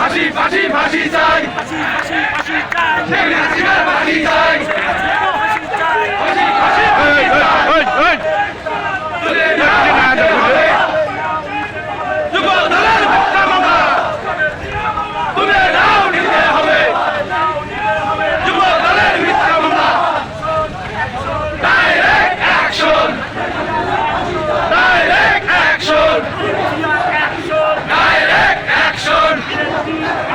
ফাঁসি ফাঁসি ফাঁসি চাই। Thank you.